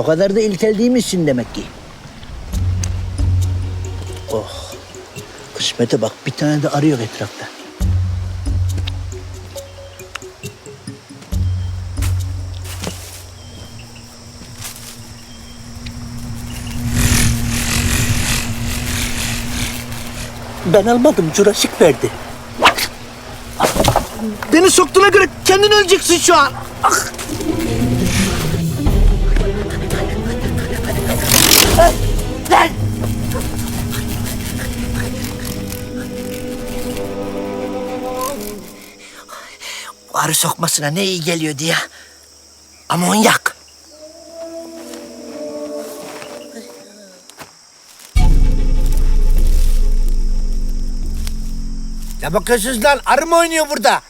O kadar da ilkel değil misin demek ki? Oh. Kısmete bak bir tane de arıyor etrafta. Ben almadım, Jurassic verdi. Beni soktuğuna göre kendin öleceksin şu an. Ah! Lan! Arı sokmasına ne iyi geliyordu ya. Amonyak. Ne bakıyorsunuz lan? Arı mı oynuyor burada?